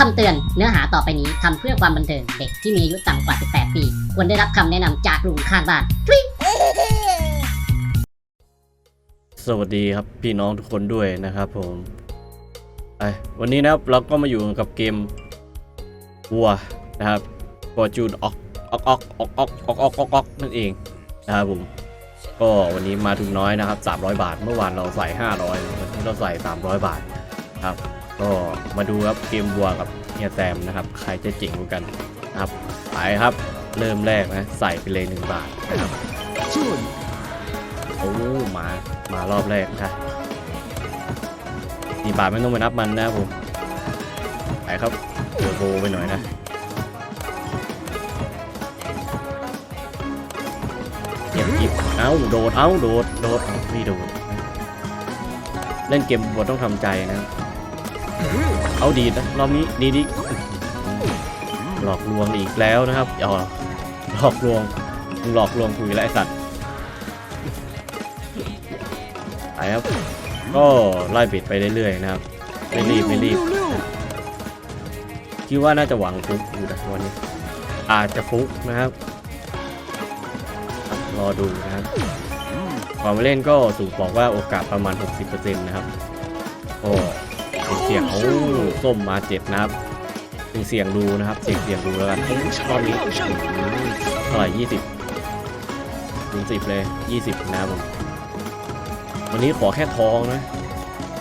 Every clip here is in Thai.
คำเตือนเนื้อหาต่อไปนี้ทำเพื่อความบันเทิงเด็กที่มีอายุต่ำกว่า 18 ปี ควรได้รับคำแนะนำจากลุงข้างบ้านสวัสดีครับพี่น้องทุกคนด้วยนะครับผมไอวันนี้นะครับเราก็มาอยู่กับเกมวัวนะครับฟอร์จูนออกออกออกออกออกออกออกออกออกนั่นเองนะครับผมก็วันนี้มาทุนน้อยนะครับ 300 บาท เมื่อวานเราใส่ 500วันนี้เราใส่ 300 บาทครับ ก็มาดูครับเกมวัวกับเฮียแซมนะครับ ใครจะเจ๋งกว่ากันนะครับไปครับเริ่มแรกนะ ใส่ไปเลย1บาทนะครับโอ้มามารอบแรกนะสี่บาทไม่ต้องไปนับมันนะครับผมไปครับเดี๋ยวโบไปหน่อยนะเก็บหยิบเอ้าโดดเอ้าโดดโดดไม่โดด เล่นเกมบทต้องทำใจนะครับ เอาดีนะรอบนี้ดีดีหลอกลวงอีกแล้วนะครับอย่าหลอกลวงหลอกลวงคุยแล้วไอสัตว์ไปครับก็ไล่บิดไปเรื่อยๆนะครับไม่รีบไม่รีบคิดว่าน่าจะหวังฟุกอยู่นะวันนี้ อาจจะฟุกนะครับรอดูนะครับก่อนมเล่นก็สูงบอกว่าโอกาสประมาณ 60%นะครับก็เสี่ยงโอ้ส้มมาเจ็ดนะครับเสี่ยงดูนะครับ เสี่ยงเสี่ยงดูแล้วกันรอบนี้เท่าไหร่ยี่สิบถึงสิบเลยยี่สิบนะครับผมวันนี้ขอแค่ทองนะ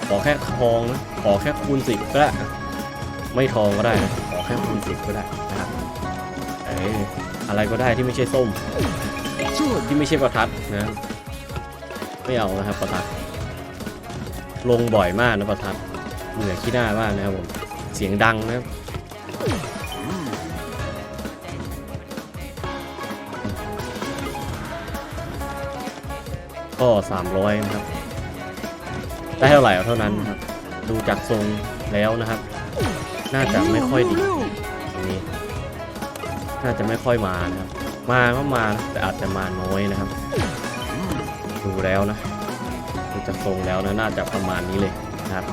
ขอแค่ทองนะ ขอแค่คูณสิบก็ได้ไม่ทองก็ได้นะขอแค่คูณสิบก็ได้นะครับเอออะไรก็ได้ที่ไม่ใช่ส้ม ที่ไม่ใช่ประทัดนะ ไม่เอานะครับประทัด ลงบ่อยมากนะประทัด เหนือขี้หน้ามากนะครับผม เสียงดังนะครับก็ 300 นะครับ ได้เท่าไหร่เท่านั้นนะครับ ดูจากทรงแล้วนะครับ น่าจะไม่ค่อยดีตรงนี้ น่าจะไม่ค่อยมานะครับ มาก็มานะแต่อาจจะมาน้อยนะครับ ดูแล้วนะ ดูจากทรงแล้วนะ น่าจะประมาณนี้เลยนะครับ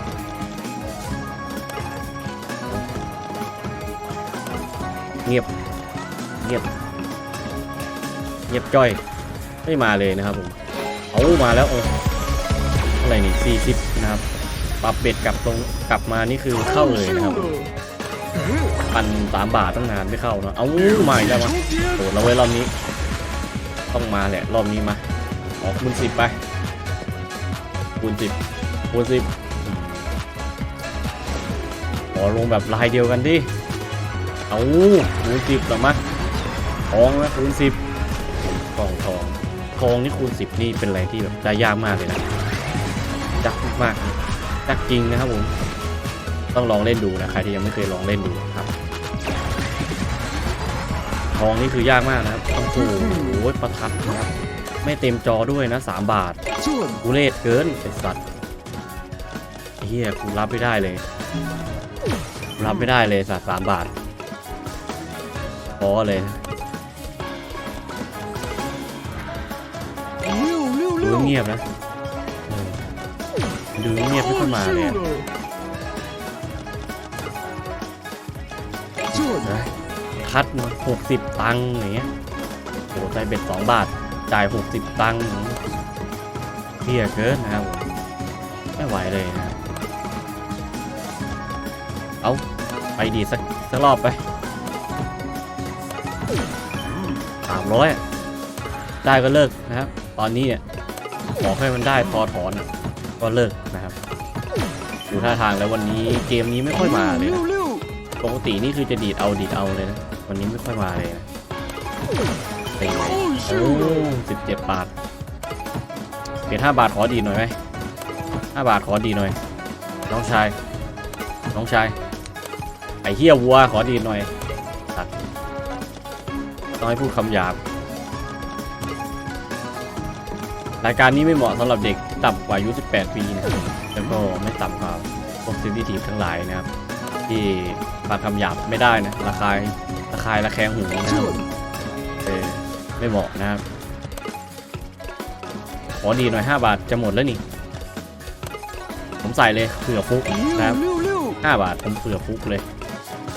เงียบ เงียบ เงียบจ้อย ไม่มาเลยนะครับผม เอามาแล้วโอ้อะไรนี่40นะครับ ปรับเบ็ดกลับตรงกลับมานี่คือเข้าเลยนะครับปันสามบาทตั้งนานไม่เข้าเนอะเอามาอีกแล้วมาโดดเราไว้รอบนี้ ต้องมาแหละรอบนี้มา ออกคูณสิบไป คูณสิบคูณสิบขอลงแบบลายเดียวกันดิ เอาคูณสิบหรอมาทองนะคูณสิบกองทอง ทองนี่คูณ10นี่เป็นอะไรที่แบบได้ยากมากเลยนะจักมากนะจักจริงนะครับผมต้องลองเล่นดูนะใครที่ยังไม่เคยลองเล่นดูครับ ทองนี่คือยากมากนะครับโอ้โหประทัดนะครับไม่เต็มจอด้วยนะ3บาทกูเลศเกินไอสัตว์เฮียกูรับไม่ได้เลย รับไม่ได้เลยสัตว์สามบาท พอเลยดูเงียบนะเออดูเงียบไม่ค่อยมาเลยอะนะคัดมาหกสิบตังค์อย่างเงี้ยโอ้ใจเบ็ดสองบาท จ่ายหกสิบตังค์เพี้ยเกินนะครับผมไม่ไหวเลยนะครับเอาไปดีสักสักรอบไป สามร้อยได้ก็เลิกนะครับ ตอนนี้เนี่ยขอให้มันได้พอถอนก็เลิกนะครับดูท่าทางแล้ววันนี้เกมนี้ไม่ค่อยมาเลยนะปกตินี่คือจะดีดเอาดีดเอาเลยนะวันนี้ไม่ค่อยมาเลยนะเป็นไงโอ้สิบเจ็ดบาทเปลี่ยนห้าบาทขอดีดหน่อยไหมห้าบาทขอดีดหน่อย น้องชาย น้องชายไอ้เฮียวัวขอดีดหน่อย ต้องให้พูดคำหยาบ รายการนี้ไม่เหมาะสำหรับเด็กต่ำกว่าอายุ 18 ปีนะครับแล้วก็ไม่ต่ำกว่าพวกซินดิทีฟทั้งหลายนะครับ ที่บางคำหยาบไม่ได้นะราคายราคายระแคงหูนะครับเออไม่เหมาะนะครับ ขอดีหน่อย 5 บาทจะหมดแล้วนี่ ผมใส่เลยเผื่อฟุกนะครับ 5 บาทผมเผื่อฟุกเลย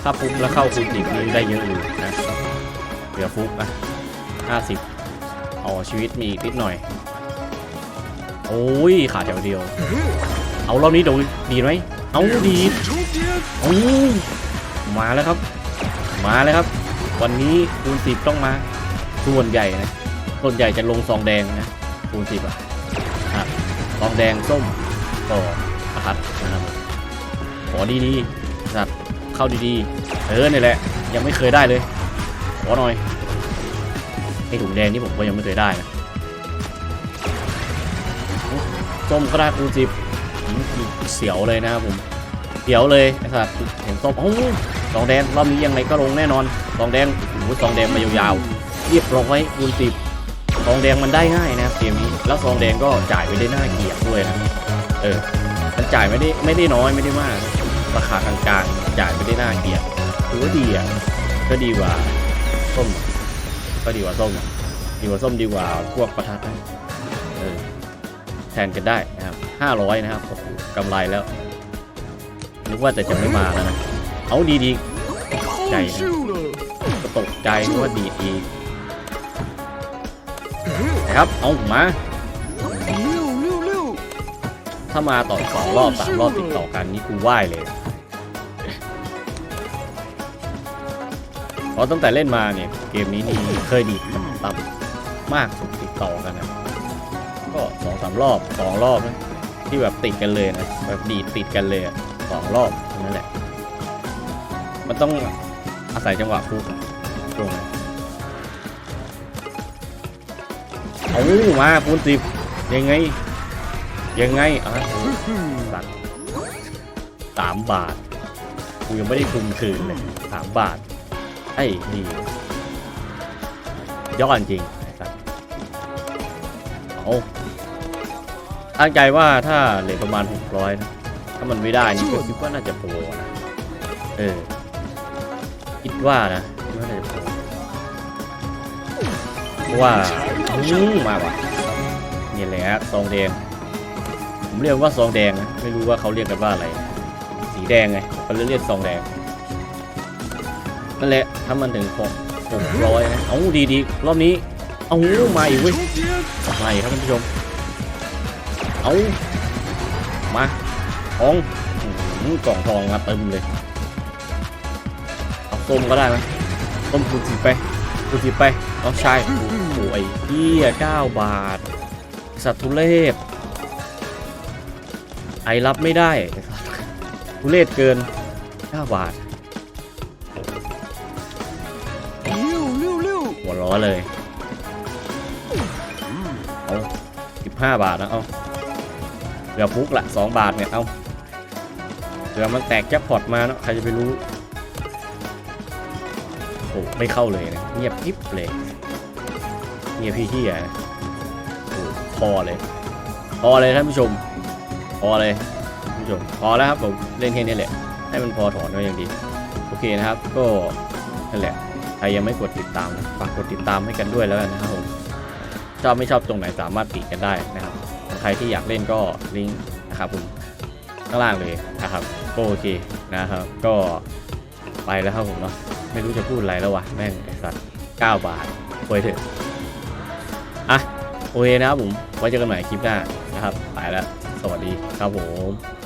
ถ้าฟุกแล้วเข้าคูณสิบนี่ได้เยอะอยู่ ลือฟุกอะห้าสิบเอชีวิตมีอีกนิดหน่อย โอ้ยขาดแถวเดียว เอารอบนี้ดนดีไหมเอาดีดเอามาแล้วครับ มาแล้วครับ วันนี้คูณสิบต้องมาส่วนใหญ่นะส่วนใหญ่จะลงซองแดงนะคูณสิบอะครับซองแดงส้มก็ประทัดนะครับขอดีๆสัตว์เข้าดีๆ เออนี่แหละ ยังไม่เคยได้เลย อหน่อยไอถุงแดงนี่ผมก็ยังไม่เคยได้นะส้มก็ได้คูณสิบเสียวเลยนะครับผมเสียวเลยไอ้สัตว์เห็นส้มโอ้ซองแดงรอบนี้ยังไงก็ลงแน่นอนซองแดงโอ้โหซองแดงมายาวๆเรียบร้อยคูณสิบซองแดงมันได้ง่ายนะครับเกมนี้แล้วซองแดงก็จ่ายไปได้น่าเกลียดด้วยนะเออมันจ่ายไม่ได้ไม่ได้น้อยไม่ได้มาก ราคากลางๆจ่ายไม่ได้น่าเกลียดถือว่าดีอะก็ดีกว่า ส้ม ก็ดีกว่าส้มดีกว่าส้มดีกว่าพวกประทัดนะเออแทนกันได้นะครับห้าร้อยนะครับโอ้โหกำไรแล้วนึกว่าแต่จะไม่มาแล้วนะ เอาดีดีๆใจนะก็ตกใจนึกว่าดีดีนะครับ เอามาถ้ามาต่อสองรอบสามรอบติดต่อกันนี่กูไหว้เลย ราะตั้งแต่เล่นมาเนี่ยเกมนี้นี่เคยดีต่ำมากสุดติดต่อกันนะก็สองสามรอบสองรอบนะที่แบบติดกันเลยนะแบบดีดติดกันเลยสองรอบนั้นแหละ มันต้องอาศัยจังหวะฟุกอะช่งนั้นเอามาปูนสิบยังไง ยังไงอะสัตว์สามบาทกูยังไม่ได้คุมคืนเลยสามบาท ไอ้นี่ยอดจริงอ้สัสเอาตั้งใจว่าถ้าเหลือประมาณ 600 นะ ถ้ามันไม่ได้นี่ก็คิดว่าน่าจะโปรนะ เออ คิดว่านะคิดว่าน่าจะโปรเพราะว่าอืมมาว่ะนี่แหละฮะซองแดง ผมเรียกว่าซองแดงนะ ไม่รู้ว่าเขาเรียกกันว่าอะไร สีแดงไงเขาเรียกซองแดง นั่นแหละถ้ามันถึงหกหกร้อยนะเอาดีดีรอบนี้ เอามาอีกเว้ยมาอีกครับท่านผู้ชม เอามาทองกล่องทองมาเต็มเลย เอาส้มก็ได้ไหมส้มคูณสิบไปคูณสิบไปน้องชายโอ้โหไอ้เหี้ยเก้าบาท สัตว์ทุเลศไอรับไม่ได้ทุเลศเกินเก้าบาท เลย เอาสิบห้าบาทนะเอาเหลือฟุกละสองบาทเนี่ย เอาเหลือมันแตกแจ็คพอตมาเนาะ ใครจะไปรู้ โอ้ไม่เข้าเลยนะเงียบกิ๊บเลย เงียบพี่เฮียนะโอ้พอเลย พอเลยท่านผู้ชม พอเลยท่านผู้ชม พอแล้วครับผม เล่นแค่นี้แหละ ให้มันพอถอนก็ยังดี โอเคนะครับ ก็นั่นแหละ ใครยังไม่กดติดตามฝากกดติดตามให้กันด้วยแล้วกันนะครับผมชอบไม่ชอบตรงไหนสามารถติกันได้นะครับ ใครที่อยากเล่นก็ลิงก์นะครับผมข้างล่างเลยนะครับก็โอเคนะครับ ก็ไปแล้วครับผมเนาะไม่รู้จะพูดอะไรแล้ววะแม่งไอสัตว์9บาทโวยเถอะอะโอเคนะครับผมไว้เจอกันใหม่คลิปหน้านะครับ ไปแล้ว สวัสดีครับผม